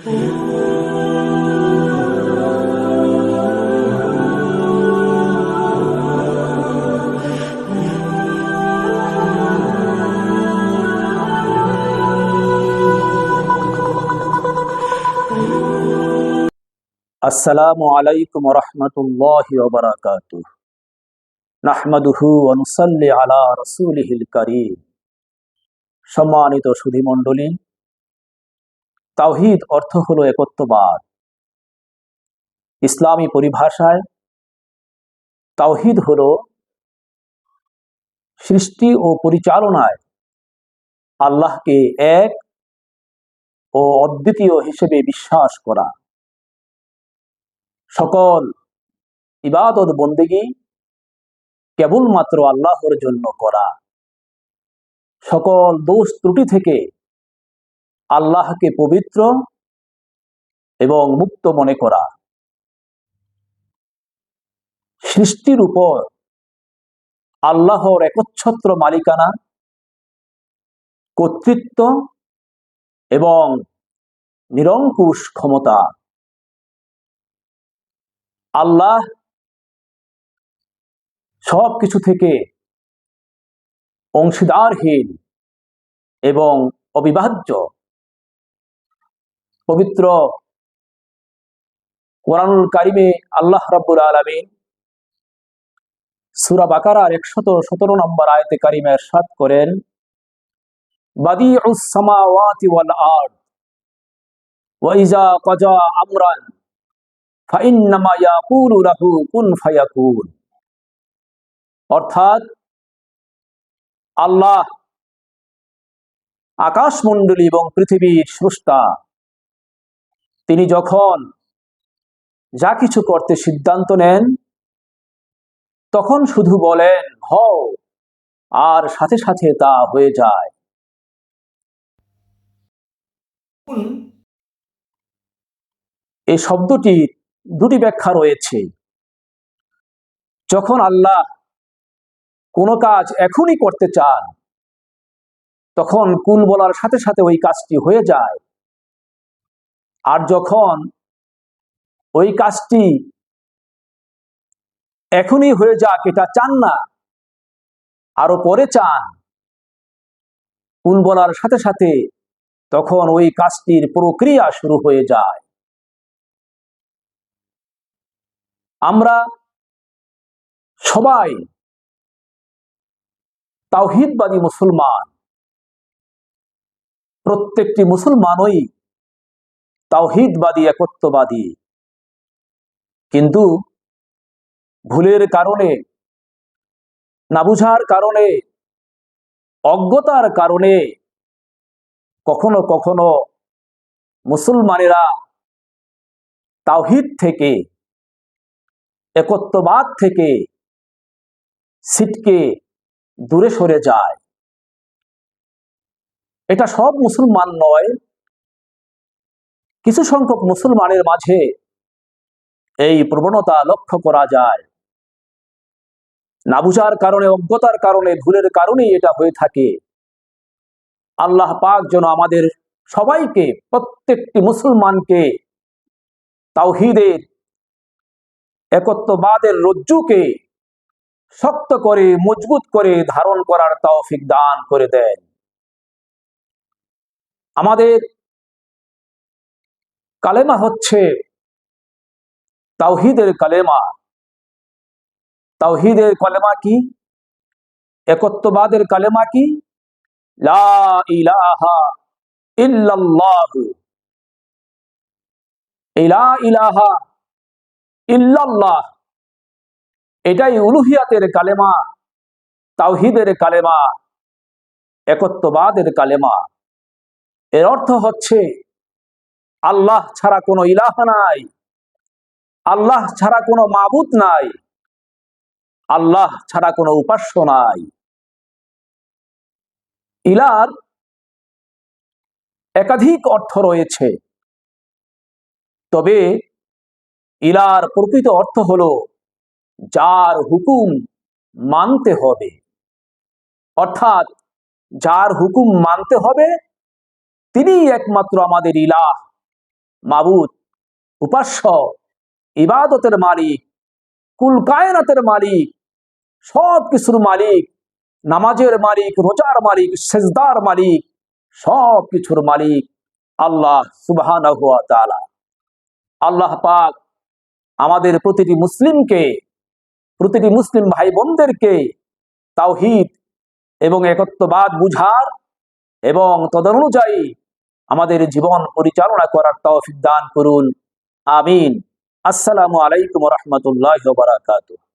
আসসালামু আলাইকুম রহমতুল্লাহ ওবরাকাত নাহমাদুহু অনুসল্লি আলা রসুলিহিল করিম। সম্মানিত সুধীমণ্ডলী তাওহিদ অর্থ হলো একত্ববাদ। ইসলামী পরিভাষায় তাওহিদ হলো সৃষ্টি ও পরিচালনায় আল্লাহকে এক ও অদ্বিতীয় হিসেবে বিশ্বাস করা। সকল ইবাদত বন্দেগী কেবলমাত্র আল্লাহর জন্য করা। সকল দোষ ত্রুটি থেকে আল্লাহকে পবিত্র এবং মুক্ত মনে করা। সৃষ্টির উপর আল্লাহর একচ্ছত্র মালিকানা, কর্তৃত্ব এবং নিরঙ্কুশ ক্ষমতা। আল্লাহ সব কিছু থেকে অংশীদারহীন এবং অবিভাজ্য। পবিত্র কোরআনুল কারিমে আল্লাহ রাব্বুল আলমিন সুরা বাকারার একশত সতেরো নম্বর আয়তে কারিমে সাত করেন আকাশমণ্ডলী এবং পৃথিবীর স্রষ্টা তিনি যখন যা কিছু করতে সিদ্ধান্ত নেন, তখন শুধু বলেন, হও। আর সাথে সাথে তা হয়ে যায়। এই শব্দটির দুটি ব্যাখ্যা রয়েছে। যখন আল্লাহ কোনো কাজ এখনই করতে চান, তখন কুন বলার সাথে সাথে ওই কাজটি হয়ে যায়। আর যখন ওই কাজটি এখনই হয়ে যাক, এটা চান না, আরও পরে চান, কুন বলার সাথে সাথে তখন ওই কাজটির প্রক্রিয়া শুরু হয়ে যায়। আমরা সবাই তাওহিদবাদী মুসলমান, প্রত্যেকটি মুসলমানই তাওহিদবাদী, একত্ববাদী। কিন্তু ভুলের কারণে, না বুঝার কারণে, অজ্ঞতার কারণে কখনো কখনো মুসলমানেরা তাওহিদ থেকে, একত্ববাদ থেকে সিটকে দূরে সরে যায়। এটা সব মুসলমান নয় কিছু সংখ্যক মুসলমানের মাঝে এই প্রবণতা লক্ষ্য করা যায়। না বুঝার কারণে, অজ্ঞতার কারণে, ভুলের কারণেই এটা হয়ে থাকে। আল্লাহ পাক যেন আমাদের সবাইকে, প্রত্যেকটি মুসলমানকে তাওহিদের একত্ববাদের রজ্জুকে শক্ত করে, মজবুত করে ধারণ করার তৌফিক দান করে দেন। আমাদের কালেমা হচ্ছে তাওহিদের কালেমা। তাওহিদের কালেমা কি? একত্ববাদের কালেমা কি? লা ইলাহা ইলা ইলাহা এটাই উলুহিয়াতের কালেমা, তাওহিদের কালেমা, একত্ববাদের কালেমা। এর অর্থ হচ্ছে আল্লাহ ছাড়া কোনো ইলাহ নাই। আল্লাহ ছাড়া কোনো মাবুদ নাই। আল্লাহ ছাড়া কোনো উপাস্য নাই। ইলার একাধিক অর্থ রয়েছে। তবে ইলার প্রকৃত অর্থ হলো যার হুকুম মানতে হবে। অর্থাৎ যার হুকুম মানতে হবে তিনি একমাত্র আমাদের ইলাহ। মাবুদ, উপাস্য, ইবাদতের মালিক, কুল কায়নাতের মালিক সব কিছুর মালিক, নামাজের মালিক, রোজার মালিক, সেজদার মালিক সব কিছুর মালিক আল্লাহ সুবহান আল্লাহ পাক আমাদের প্রতিটি মুসলিমকে, প্রতিটি মুসলিম ভাই বোনদেরকে তাওহিদ এবং একত্ববাদ বুঝার এবং তদনুযায়ী আমাদের জীবন পরিচালনা করার তৌফিক দান করুন। আমিন। আসসালামু আলাইকুম রহমতুল্লাহ বারাকাতুহ।